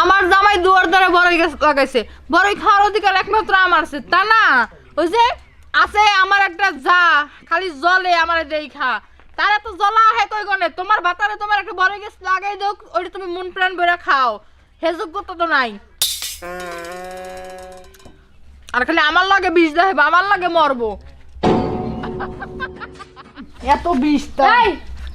আমার জামাই দুয়ার দ্বারা বড়ই গাছ লাগাইছে। বড়ই খাওয়ার অধিকার একমাত্র আমার আছে তা না? ওই যে আছে আমার একটা যা খালি জলে আমার দেখা তারা তো জলা আহে কই গনে? তোমার বাতারে তোমার একটা বড়ই গাছ লাগাই দাও ওইটা তুমি মন প্রাণ ভরে খাও। হে যোগ্যতা তো নাই। আর খালি আমার লাগে বিষ দেবে আমার লাগে মরবো। এত বিষ তো এই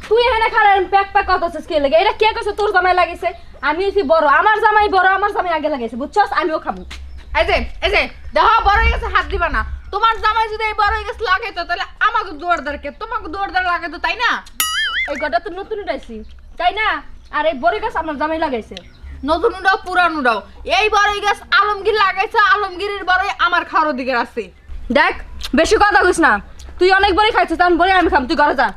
তুই এখানে খারাপ প্যাক প্যাক আছে কে লাগে? এটা কে কইছে? তোর জামাই লাগিছে। আমি হইছি বড়। আমার জামাই বড় আমার জামাই আগে লাগাইছে বুঝছস? আমিও খাব। এই যে এই যে দেখো বড় হয়ে গেছে হাত দিবা না। তোমার জামাই যদি এই বড় হয়ে গেছে লাগাইতো তাহলে আমাকে দুয়ার দাঁড়কে তোমাকে দুয়ার দাঁড় লাগাইতো তাই না? এই গটা তো নতুন উঠাইছি তাই না? আর এই বড় গাছ আমার জামাই লাগাইছে। নতুন উডাও পুরান উডাও এই বড়ই গাছ আলমগীর লাগাইছে আলমগীরের বড়ই আমার খাওয়ার দিকে আছে। দেখ বেশি কথা কইস না। তুই অনেক বড়ি খাইছিস তখন বড়ি আমি খাম। তুই ঘরে যা।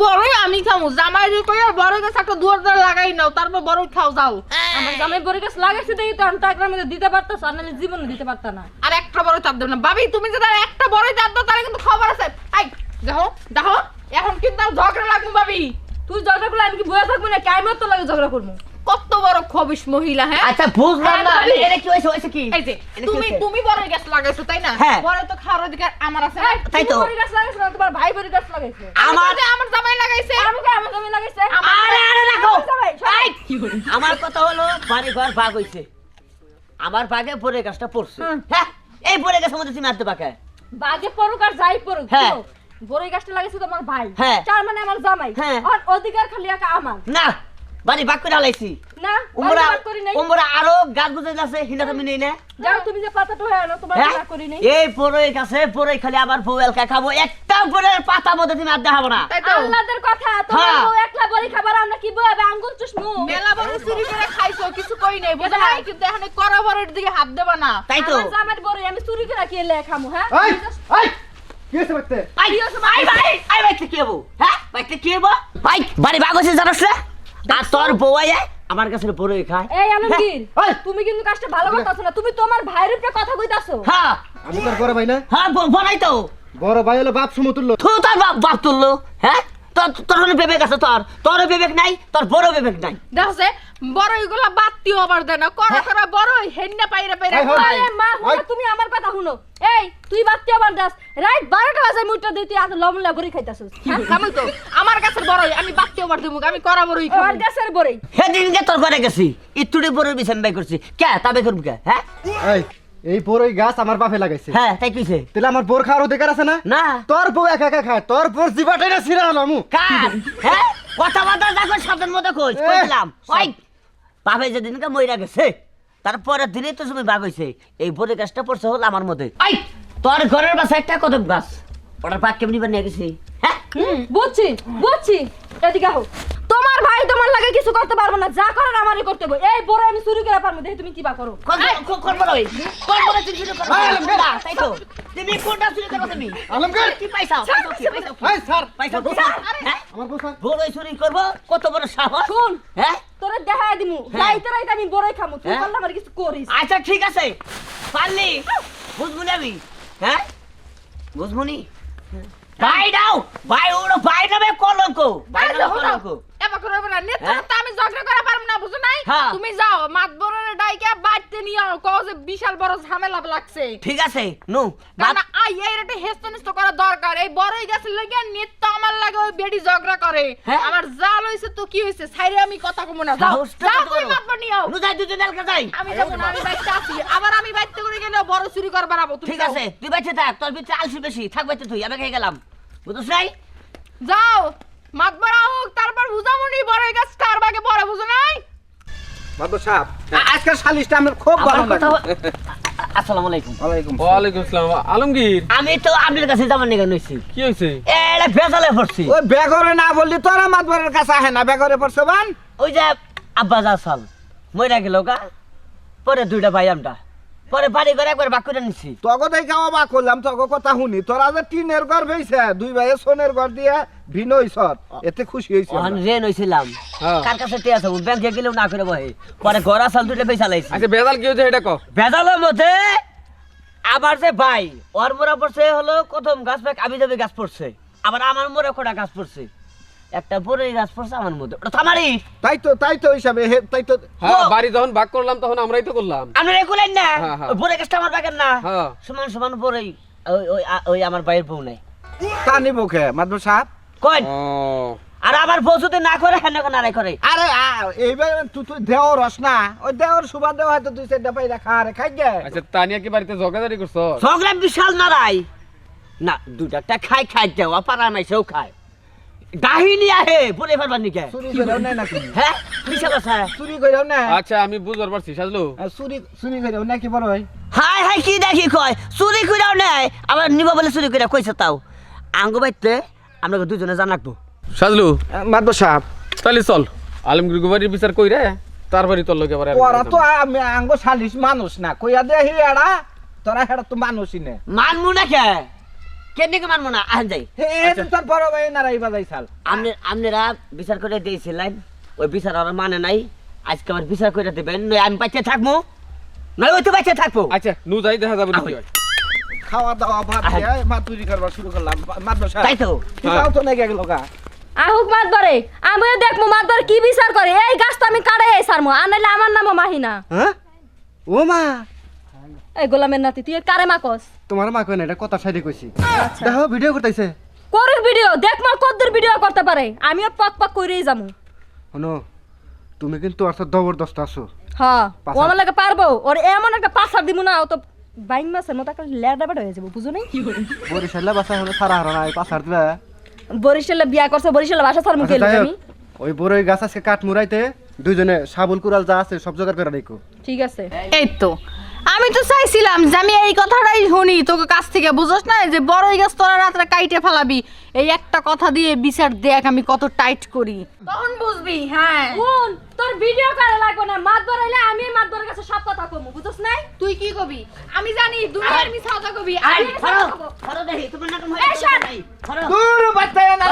বড়ই আমি খামু। জামাই রে কই বড় গাছ একটা দুয়ার দুয়ার লাগাই নাও তারপর বড় খাও যাও। আমার জামাই বড় গাছ লাগাইছে দেখি টাকার মধ্যে দিতে পারতাস আর নাহলে জীবনে দিতে পারতা না। আর একটা বড় চাপ দেব না। ভাবি তুমি যদি আর একটা বড় চাপ দাও তাহলে কিন্তু খবর আছে। আই দেখো দেখো এখন কিন্তু আর ঝগড়া লাগবো ভাবি। তুই ঝগড়া করলে আমি কি বয়ে থাকব না কেমন তো লাগে ঝগড়া করব? কত বড় খবিস মহিলা হ্যাঁ? আচ্ছা বুঝলাম না। হ্যাঁ, এটা কি হয়েছে কি? এই যে তুমি তুমি বড় গাছ লাগাইছো তাই না? হ্যাঁ। বড় তো খাওয়ার অধিকার আমার আছে। না? তাই তো। বড়ি গাছ লাগাইছো না তোমার ভাই বড়ি গাছ লাগাইছে। আমার আমার জামাই লাগাইছে। আমাকে আমার জামাই লাগাইছে। আরে আরে রাখো। জামাই, আমার কথা হলো বাড়ি ঘর ভাগ হইছে। আমার ভাগে পরে গাছটা পড়ছে। হ্যাঁ এই পরে গাছের মধ্যে তুমি আনতে পাকে বাগে পড়ুক আর যাই পড়ুক হ্যাঁ। বড়ই গাছটা লাগাইছে তোমার ভাই। হ্যাঁ। চার মানে আমার জামাই। হ্যাঁ। আর অধিকার খালি একা আমার। না বাড়ি ভাগ করে হালাইছি না উমরা বাড়ি ভাগ উমরা আরও গাছ বুঝে আছে হিনা তুমি নেই না? যাও তুমি যে পাতাটা হয়ে? তোমার? করি নাই। এই পরে গাছে পরে খালি আবার বউ খাব। একটা পরে পাতা মধ্যে তুমি আর দেখাবো না। তাই কথা তোমার হ্যাঁ। বউ একলা বড়ি খাবার আমরা কি বই হবে চুষমু। মেলা বড় চুরি করে খাইছো কিছু কই নাই বুঝা নাই? কিন্তু এখন করা বড়ের দিকে হাত দেবা না। তাই তো। আমার আমি চুরি করে কি এলে খামু হ্যাঁ? এই কি আই ভাই আই বাইতে কি হব? হ্যাঁ বাইতে কি হব? ভাই বাড়ি ভাগ হয়েছে জানাস না? আর তোর বউ আয় আমার কাছে বড়ই খায়। এই আলমগীর তুমি কিন্তু কাজটা ভালো করতেছো না তুমি তোমার ভাইয়ের উপরে কথা কইতাছো। হ্যাঁ। আমি তোর বড় ভাই না। হ্যাঁ তো। বড় ভাই হলো বাপ সমতুল্য থু তোর বাপ বাপ তুললো হ্যাঁ? তোর বিবেক আছে তোর? তোর বিবেক নাই তোর বড় বিবেক নাই। দেখছে বড় এগুলা বাতিও আবার দেয় না করা করা বড় হেন্না পাইরা মা তুমি আমার কথা শুনো। এই তুই বাচ্চা আবার দাস। রাত বারোটা বাজে মুটটা দিই তুই এত লবণ লাগরি খাইতাছিস। হ্যাঁ, খামই তো আমার কাছের বড়ই আমি বাতিও আবার দেবো আমি করা বড়ই আমার খাব গ্যাসের বড়ি সেদিনকে তোর ঘরে গেছি? ইতুড়ি বড় বিছান বাই করছি। কে? তবে করব কে? হ্যাঁ? এই এই বড়ই গাছ আমার বাপে লাগাইছে। হ্যাঁ তাই কইছে। তাহলে আমার বোর খাওয়ার অধিকার আছে না? না। তোর বউ একা একা খায় তোর বোর জিবাটাই না ছিঁড়ে আলামু কার? হ্যাঁ? কথা বার্তা দেখো শব্দের মধ্যে কই কইলাম ওই বাপে যেদিনকে মইরা গেছে তারপরে দিনই তো তুমি বাগ হইছে। এই বড় গাছটা পড়ছে হল আমার মধ্যে। আই! তোর ঘরের বাসা একটা কদম গাছ। ওটার পাক কেমনি বানিয়ে গেছি? হ্যাঁ? বুঝছি বুঝছি। এদিকে আহো। তোমার ভাই তোমার লাগে কিছু করতে পারব না যা করার আমারই করতে হবে। এই বড় আমি চুরি করে পারব দেখি তুমি কি বা করো। বড়। না, তাই তো। তুমি কোনটা তুমি? আলমগীর। কি? এই স্যার আমার বউ স্যার চুরি করব কত সাহস? হ্যাঁ? তোরে দেখাই দিমু। হ্যাঁ। রাইতে রাইতে আমি বড়ই খামু। তুই হ্যাঁ? আমার কিছু করিস। আচ্ছা ঠিক আছে। পারলি। বুঝবুনি আমি। হ্যাঁ? বুঝবুনি ভাই দাও! ভাই ওড়ো ভাই নামে কলঙ্ক। ভাই আরে নামে। কলঙ্ক। এবার করে হবে না নেতা হ্যাঁ? আমি ঝগড়া করা পারব না বুঝো নাই? হ্যাঁ। তুমি যাও মাতবরের ডাইকে বাড়তে নিয়ে আও কও যে বিশাল বড় ঝামেলা লাগছে। ঠিক আছে নো কারণ আই এই রেটে হেস্ত করা দরকার। এই বড়ই গাছের লাগে নিত্য আমার লাগে ওই বেডি ঝগড়া করে। হ্যাঁ? আমার জাল হইছে তো কি হইছে? ছাইরে আমি কথা কমু না যাও। যাও তুমি মাতবর নিয়ে আও। যাই দুজন এলকা যাই। আমি যাব না আমি বাইতে আছি। আবার আমি বাইতে করে গেলে বড় চুরি করবার আবো ঠিক আছে তুই বাইতে থাক তোর ভিতরে আলসি বেশি থাক বাইতে তুই আমি খেয়ে গেলাম। বুঝছিস নাই? যাও। মাতবর হোক তারপর বুঝামুনি বড়ই গাছ কার বাগে পড়ে বুঝো নাই। মাদর সাহেব আজকের সালিশটা আমার খুব কথা লাগে আসসালামু আলাইকুম। ওয়ালাইকুম ওয়ালাইকুম আসসালাম আলমগীর। আমি তো আপনার কাছে যাবার নিয়ে নইছি। কি হয়েছে এড়ে ভেজালে পড়ছি। ওই বেগরে না বললি তোরা মাতবরের কাছে আহে না বেগরে পড়ছে বান? ওই যে আব্বাস আসাল মইরা গেল গা পরে দুইটা ভাই আমরা। পরে বাড়ি করে একবার বাক করে নিছি। তগো দেখে অবাক করলাম তগো কথা শুনি। তোরা যে টিনের ঘর হয়েছে দুই ভাইয়ে সোনের ঘর দিয়ে ভিন হইছত এতে খুশি হয়েছে ওখানে রেন হইছিলাম হ্যাঁ। কার কাছে তে আছে? ব্যাংকে গেলেও না করে বহে। পরে ঘর আসাল দুইটা পয়সা লাইছি। আচ্ছা বেজাল কি হয়েছে এটা কো ভেজালের মধ্যে আবার যে ভাই ওর মোড়া পড়ছে হলো প্রথম গাছ ব্যাগ আবি যাবি গাছ পড়ছে। আবার আমার মোড়ে কটা গাছ পড়ছে। একটা গাছ পড়ছে আমার মধ্যে। ওটা থামারি তাই তো তাই তো হিসাবে তাই তো হ্যাঁ বাড়ি যখন ভাগ করলাম তখন আমরাই তো করলাম। আপনারা না? হ্যাঁ, হ্যাঁ। ওই গাছটা আমার বাগের না। হ্যাঁ। সমান সমান ওই ওই আমার ভাইয়ের বউ নাই তা নিব মাদব সাহেব? ও। আর আমার বউ যদি না করে হ্যাঁ না নারাই করে। আরে এইবার তুই তুই দেওর রস না। ওই দেওর সুবাদে হয়তো তুই সেটা পাই রাখা রে খাই গে। আচ্ছা তানিয়া কি বাড়িতে জগাদারি করছ? ঝগড়া বিশাল নারাই না দুটা খাই খাই দেওয়া পাড়া নাই সেও খায়। আহে বলে ফেলবার নিকে। চুরি হ্যাঁ? চুরি আচ্ছা আমি বুঝতে পারছি সাজলু। আর চুরি চুরি করেও নাকি বড় ভাই? হাই হাই কি দেখি কয়? চুরি কইরাও নাই আবার নিব বলে চুরি কইরা কইছে তাও। আঙ্গ বাইতে আমরা দুজনে জানাকবো সাজলু। মাদব সাহেব তাহলে চল আলমগীর বিচার কই রে তারপরে তোর ওরা তো আমি আঙ্গ সালিশ মানুষ না। কইয়া দে হি এড়া তোরা হেড়া তো মানুষই নে। মানমু না কে? কেন কে মানমু না আহেন যাই। হে তো তোর বড় ভাই নারাই বাজাই সাল আপনি আপনারা বিচার করে দিয়েছিলেন ওই বিচার আর মানে নাই। আজকে আমার বিচার করে দেবেন নয় আমি বাচ্চা থাকব। নয় ওই তো বাচ্চা থাকব। আচ্ছা নু যাই দেখা যাবে না হয় খাওয়া দাওয়া ভাত দিয়ে মাছ চুরি করবার শুরু করলাম মাদব সাহেব তাই তো। তাও তো নাকি গেল গা আহুক মাতবারে আমিও দেখব মাতবার কি বিচার করে। এই গাছটা আমি কাটে সারমো আনাইলে আমার নামও মাহিনা। হ্যাঁ? ও মা এই গোলামের নাতি তুই কারে মাকস? তোমার মা কই না এটা কথা সাইডে কইছি। দেখো ভিডিও করতেছে। করুক ভিডিও দেখ মা কদ্দুর ভিডিও করতে পারে। আমিও পক পক করেই যাব শোনো তুমি কিন্তু আর জবরদস্ত আছো। হ্যাঁ ও আমার লাগে পারব। ওর এমন একটা পাছার দিব না ও তো বাইং মাছের মতো একটা লেডা বেটা হয়ে যাব বুঝো নাই? বরিশাল্লা বাসা হলো সারা হারা নাই পাসার দিলা বরিশালে বিয়া করছে বরিশালে বাসা ছাড় মুখে আচ্ছা, আমি ওই বড়ই গাছ আজকে কাঠ মুড়াইতে দুইজনে সাবল কুড়াল যা আছে সব জোগাড় করে রাখো ঠিক আছে। এই তো আমি তো চাইছিলাম যে আমি এই কথাটাই শুনি। তোকে কাছ থেকে বুঝোস না? যে বড়ই গাছ তোরা রাত্রে কাইটে ফেলাবি। এই একটা কথা দিয়ে বিচার দেখ আমি কত টাইট করি। তখন বুঝবি হ্যাঁ। কোন তোর ভিডিও করে লাগবে না। মাত বরাইলে আমি মাত বরার কাছে সব কথা কমু বুঝছ নাই? তুই কি কবি? আমি জানি দুনিয়ার মিছা কথা কবি। আই আমি ধরো। ধরো দেখি তোমার নাটক এই শোন। নাই ধরো। দূর বাচ্চা না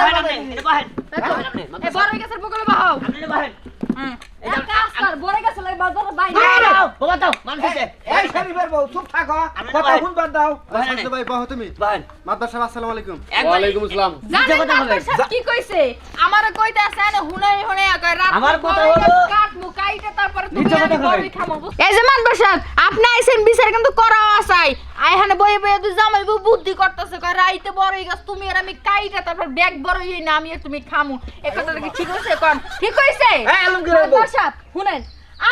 এই বড়ই গাছের বকলে বাহাও আপনি এটা আপনি, ভাই। বাহ তুমি? বাহেন। মাদ্রাস সাহেব আসসালামু আলাইকুম। একবার- ওয়ালাইকুম আসসালাম। জানেন কথা না বলেন। আপনার সাথে কি কইছে? আমার কইতে আছে না হুনে হুনে কয় রাত আমার কথা বড়ই গাছ হলো- কাটমু কাইটে তারপরে তুমি নিচে কথা আমি বলেন। বড়ই খামু এই যে বসাদ আপনি আইছেন বিচার কিন্তু করা আসাই আইহানে বয়ে বয়ে তুই জামাই বউ বুদ্ধি করতেছে কয় রাইতে বড়ই গাছ তুমি আর আমি কাইটে তারপর ব্যাগ বড়ই না আমি আর তুমি খামু এই কথাটা কি ঠিক হইছে কোন ঠিক দর্শক শুনেন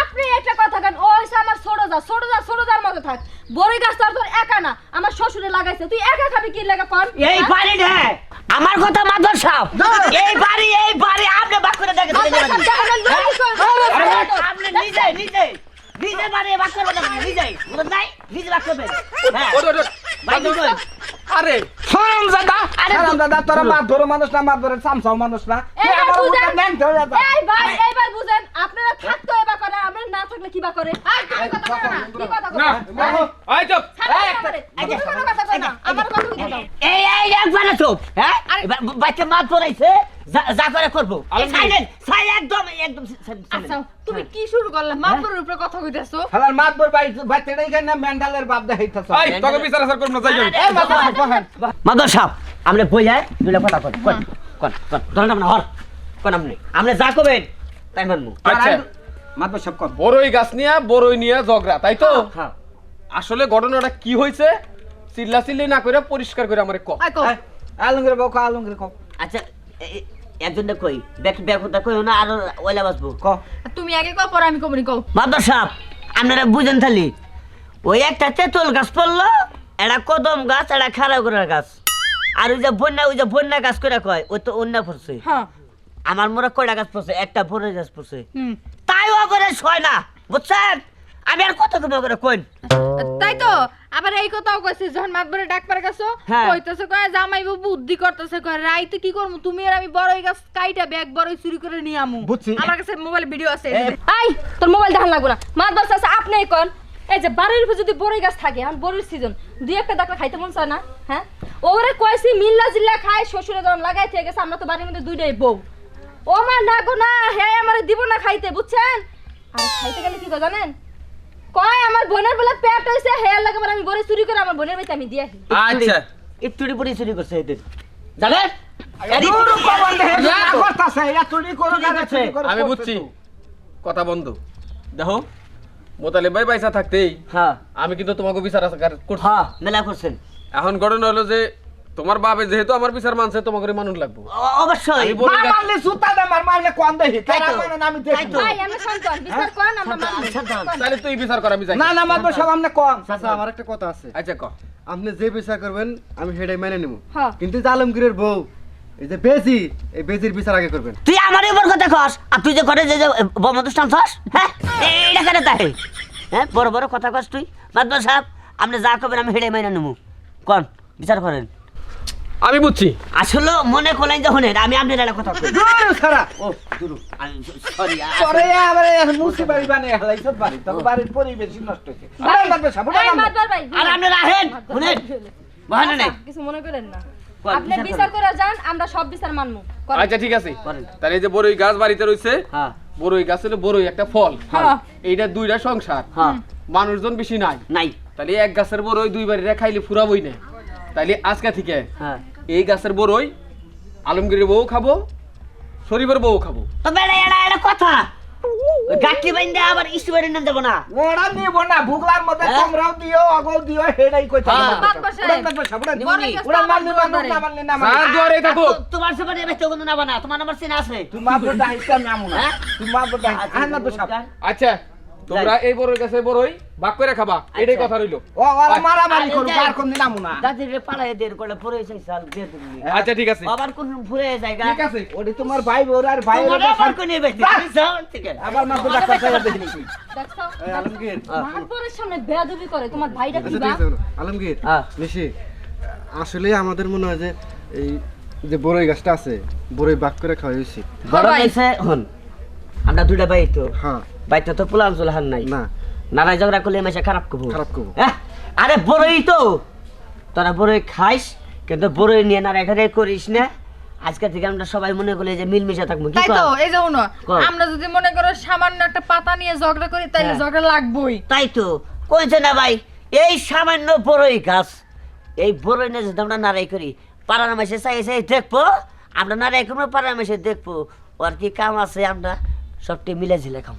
আপনি একটা কথা কেন ও হইছে আমার ছোট যা ছোট যা ছোট যার মতো থাক বড় গাছ তোর একা না আমার শ্বশুরে লাগাইছে তুই একা খাবি কি লাগা কর এই বাড়ি রে আমার কথা মাদর সাহেব এই বাড়ি এই বাড়ি আপনি বাক করে দেখেন আপনি নিজে নিজে নিজে বাড়ি বাক আপনি নিজে নাই নিজে বাক করবেন হ্যাঁ। ভাই করেন? আরে। হারাম দাদা হারাম দাদা তোরা মাত ধরো মানুষ না মাত ধরে চামচাও মানুষ না। এইবার বুঝেন। এই ভাই এইবার বুঝেন। আপনারা থাকতো এবার করে আমরা না থাকলে কি করে? এই তুমি কথা কও না কি কথা না কও চুপ। তুমি কোনো কথা কও না আমার কথা বুঝে দাও এই এই একবার চুপ হ্যাঁ? বাচ্চা মাছ পড়াইছে যা যা করে করব আলমগীর। সাইলেন্ট সাই একদম একদম silent। আচ্ছা তুমি কি শুরু উপরে কথা কইতাছো? শালার মাত বাই বাচ্চাটা এখানে মেন্টালের বাপ দেখাইতেছ। আই তোকে বিচার আসার করব না যাই যাই এই মাত ধর মাদর সাহেব আমরা বইয়া দুইটা কথা কন কন কন কন ধরেন আপনি হর কন আপনি আপনি যা করবেন তাই মানবো। আচ্ছা। বড়ই গাছ নিয়ে বড়ই নিয়ে ঝগড়া তাই তো? হ্যাঁ আসলে ঘটনাটা কি হয়েছে চিল্লা চিল্লি না করে পরিষ্কার করে আমারে ক। বউ কো আলমগীর কো। আচ্ছা কই? ব্যাক ব্যাক কথা কই না আর ওইলা বাসবো কো? তুমি আগে কও পরে আমি কমনি কও। মাদর সাহেব আপনারা বুঝেন খালি। ওই একটা তেঁতুল গাছ পড়ল এটা কদম গাছ এটা করার গাছ। আর ওই যে বন্যা ওই যে বন্যা গাছ করে কয় ওই তো অন্য পড়ছে। হ্যাঁ। আমার মোরা কয়টা গাছ পড়ছে? একটা বড় গাছ পড়ছে। তাইও করে ছয় না বুঝছেন? আমি আর কত করে কইন? তাই তো আবার এই কথাও কইছে যখন মাতবরে ডাক পার গেছো হ্যাঁ। কইতেছে কয় জামাই বাবু বুদ্ধি করতেছে কয় রাইতে কি করমু? তুমি আর আমি বড়ই গাছ কাইটা ব্যাগ বড়ই চুরি করে নিয়ে আমু। আমার কাছে মোবাইল ভিডিও আছে আই তোর মোবাইল দেখান লাগবো না। মাত বাস আছে আপনি কোন। এই যে বাড়ির উপর যদি বড়ই গাছ থাকে এখন বড়ির সিজন দুই একটা ডাকলে খাইতে মন চায় না হ্যাঁ? ওরে কয়েছি মিল্লা জিল্লা খায় শ্বশুরে যখন লাগাই থেকে গেছে আমরা তো বাড়ির মধ্যে দুইটাই বউ। ও মা না গো না হ্যাঁ আমার দিব না খাইতে বুঝছেন? আর খাইতে গেলে কি জানেন? কয় আমার বোনের বলে পেট হইছে লাগে আমি বড়ি চুরি করে আমার বোনের বাড়িতে আমি দিয়ে আসি আচ্ছা। পরি চুরি করছে এদের জানেন দূর কবল হে না না তো। করতাছে করে ঠিক আমি বুঝছি। কথা বন্ধ। দেখো মোতালেব ভাই পয়সা থাকতেই। হ্যাঁ। আমি কিন্তু তোমাকে বিচার করছি হ্যাঁ মেলা করছেন। এখন ঘটনা হলো যে তোমার বাবে যেহেতু আমার বিচার মানছে তোমাকে মানুষ লাগবো। অবশ্যই। মা মারলে সুতা দে মার মারলে কোন দেহি তারা তো। মানে আমি দেখি ভাই বিচার আমরা। তাহলে তুই বিচার কর আমি যাই। না না মারবো সব আমনে কোন। চাচা আমার একটা কথা আছে। আচ্ছা ক। আপনি যে বিচার করবেন আমি সেটাই মেনে নেব। হ্যাঁ। কিন্তু আলমগীরের বউ এই যে বেজি এই বেজির বিচার আগে করবেন। তুই আমার উপর কথা কস আর তুই যে করে যে বমদুষ্টান থস হ্যাঁ? এইটা কেন তাই হ্যাঁ বড় বড় কথা কস তুই। মাদবা সাহেব আপনি যা করবেন আমি হেডে মাইনা নেব। কন বিচার করেন। আমি বুঝছি। আসলে মনে করলেন যখন আমি আপনার একটা কথা কই দূর সারা। ও দুরু আমি সরি পরে আবার মুসি বাড়ি বানিয়ে হেলাই সব বাড়ি বাড়ির নষ্ট মারবে আর আপনি রাখেন শুনেন। বহানে নেই। কিছু মনে করেন না। আপনি বিচার বিচার করে যান আমরা সব বিচার আচ্ছা ঠিক আছে। করেন। তাহলে এই যে বড়ই গাছ বাড়িতে রয়েছে হ্যাঁ। বড়ই গাছ হলো বড়ই একটা ফল। হ্যাঁ। এইটা দুইটা সংসার। হ্যাঁ। মানুষজন বেশি নাই। নাই। তাহলে এক গাছের বড়ই দুই বাড়িটা খাইলে ফুরাবই না। তাইলে আজকে থেকে হ্যাঁ। এই গাছের বড়ই আলমগীরের বউ খাব শরীফের বউ খাব। কথা। গাঠি বাইন্দে আবার ইস্টু বাড়ির নাম দেবো না। ওরা নিব না ভুগলার মধ্যে হ্যাঁ? তোমরাও দিও আগও দিও হেডাই কই থাকে? হ্যাঁ। ওরা মানলি না থাকো তোমার সে বাড়ি বেচতে কোনো নাবা না তোমার নাম্বার আছে। তুই বড় দাইকা নামু না? বড় দাইকা আহ না তো সব আচ্ছা। তোমরা এই বড়ই গাছের বড়ই ভাগ করে খাবা। এটাই আচ্ছা। কথা রইল। ও ওরা মারামারি করু। আর কোন নামু না। দাদির পাড়ায় দের করলে ফুরে যাই সাল তুমি আচ্ছা ঠিক আছে। আবার কোন ঠিক আছে। ওটি তোমার ভাই বোর আর ভাই কোন যাও থেকে। আবার মা বড় দেখছ? এই আলমগীর। সামনে বেয়াদবি করে তোমার ভাইটা কি আচ্ছা বা ঠিক আছে বলো। আলমগীর হ্যাঁ। নিশি আসলে আমাদের মনে হয় যে এই যে বড়ই গাছটা আছে বড়ই বাক করে খাওয়া উচিত বড়। হইছে হন। আমরা দুইটা ভাই তো। হ্যাঁ। বাইতে তো পোলাম চলে হান নাই। না। নারাই ঝগড়া করলে মাসে খারাপ করব। খারাপ করব। আরে বড়ই তো। তোরা বড়ই খাইস কিন্তু বড়ই নিয়ে নারাই ঠারাই করিস না। আজকে থেকে আমরা সবাই মনে করি যে মিলমিশে থাকব। কি তাই তো এই যে উনো আমরা যদি মনে করো সামান্য একটা পাতা নিয়ে ঝগড়া করি তাইলে হ্যাঁ। ঝগড়া লাগবেই। তাই তো। কইছে না ভাই এই সামান্য বড়ই গাছ। এই বড়ই নিয়ে যদি আমরা নারাই করি পাড়ার মাসে চাই চাই দেখব। আমরা নারাই করব পাড়ার মাসে দেখব। ওর কি কাম আছে আমরা? সবটি মিলে ঝিলে খাম